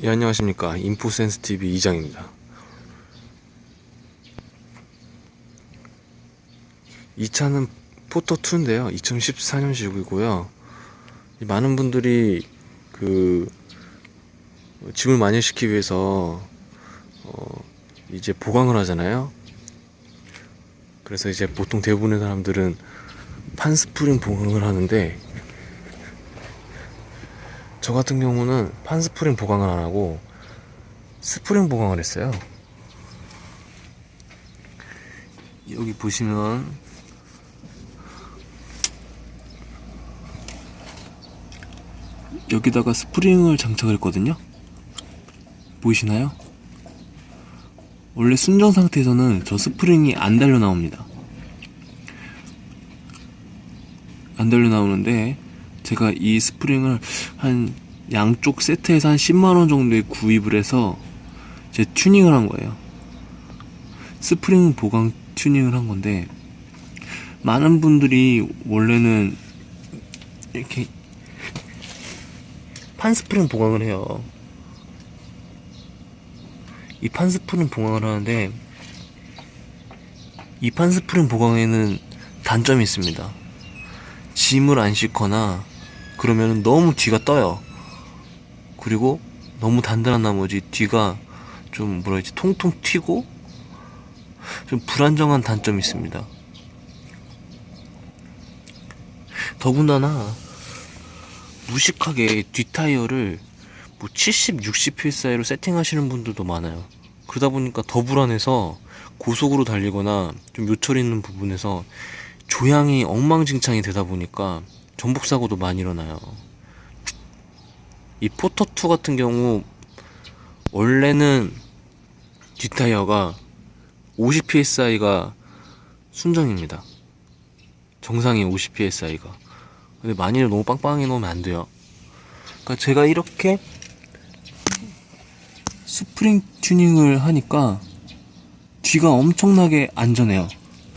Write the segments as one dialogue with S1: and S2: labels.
S1: 예, 안녕하십니까. 인포센스TV 이장입니다. 이 차는 포터2인데요. 2014년식이고요. 많은 분들이 그 짐을 많이 시키기 위해서 어, 이제 보강을 하잖아요. 그래서 이제 보통 대부분의 사람들은 판스프링 보강을 하는데 저 같은 경우는 판스프링 보강을 안 하고 스프링 보강을 했어요. 여기 보시면 여기다가 스프링을 장착을 했거든요. 보이시나요? 원래 순정 상태에서는 저 스프링이 안 달려 나옵니다. 안 달려 나오는데 제가 이 스프링을 한 양쪽 세트에서 한 10만원 정도에 구입을 해서 제 튜닝을 한 거예요. 스프링 보강 튜닝을 한 건데 많은 분들이 원래는 이렇게 판스프링 보강을 해요. 이 판스프링 보강을 하는데 이 판스프링 보강에는 단점이 있습니다. 짐을 안 싣거나 그러면 너무 뒤가 떠요. 그리고 너무 단단한 나머지 뒤가 좀 뭐라 해야지 통통 튀고 좀 불안정한 단점이 있습니다. 더군다나 무식하게 뒷타이어를 뭐 70, 60필 사이로 세팅하시는 분들도 많아요. 그러다 보니까 더 불안해서 고속으로 달리거나 좀 요철 있는 부분에서 조향이 엉망진창이 되다 보니까 전복 사고도 많이 일어나요. 이 포터2 같은 경우 원래는 뒷타이어가 50psi가 순정입니다. 정상이 50psi가. 근데 많이 너무 빵빵하게 놓으면 안 돼요. 그러니까 제가 이렇게 스프링 튜닝을 하니까 뒤가 엄청나게 안전해요.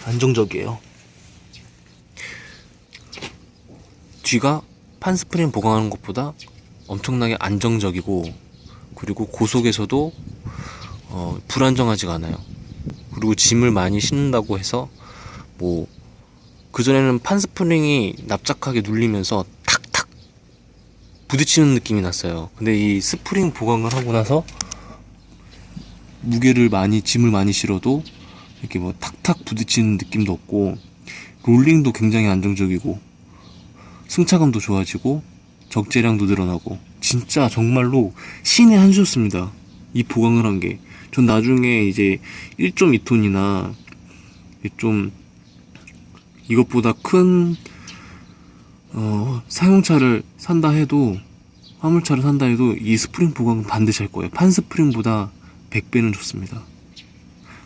S1: 안정적이에요. 뒤가 판스프링 보강하는 것보다 엄청나게 안정적이고 그리고 고속에서도 어, 불안정하지가 않아요. 그리고 짐을 많이 싣는다고 해서 뭐 그전에는 판스프링이 납작하게 눌리면서 탁탁 부딪히는 느낌이 났어요. 근데 이 스프링 보강을 하고 나서 무게를 많이 짐을 많이 실어도 이렇게 뭐 탁탁 부딪히는 느낌도 없고 롤링도 굉장히 안정적이고 승차감도 좋아지고 적재량도 늘어나고 진짜 정말로 신의 한 수였습니다. 이 보강을 한 게. 전 나중에 이제 1.2톤이나 좀 이것보다 큰 어, 사용차를 산다 해도 화물차를 산다 해도 이 스프링 보강은 반드시 할 거예요. 판 스프링보다 100배는 좋습니다.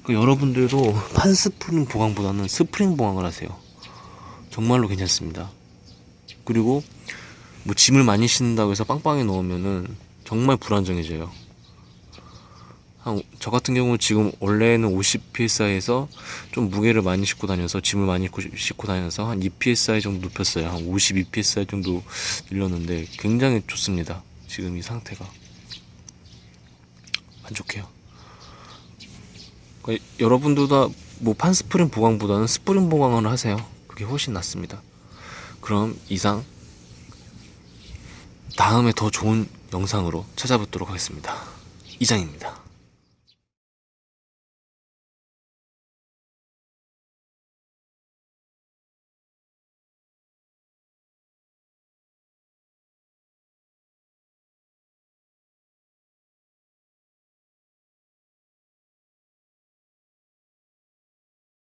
S1: 그러니까 여러분들도 판 스프링 보강보다는 스프링 보강을 하세요. 정말로 괜찮습니다. 그리고 뭐 짐을 많이 싣는다고 해서 빵빵히 넣으면은 정말 불안정해져요. 한, 저 같은 경우 지금 원래는 50psi에서 좀 무게를 많이 싣고 다녀서 짐을 많이 싣고, 싣고 다녀서 한 2psi 정도 높였어요. 한 52psi 정도 늘렸는데 굉장히 좋습니다. 지금 이 상태가 만족해요. 그러니까 여러분들도 뭐 판스프링 보강보다는 스프링 보강을 하세요. 그게 훨씬 낫습니다. 그럼 이상 다음에 더 좋은 영상으로 찾아뵙도록 하겠습니다. 이장입니다.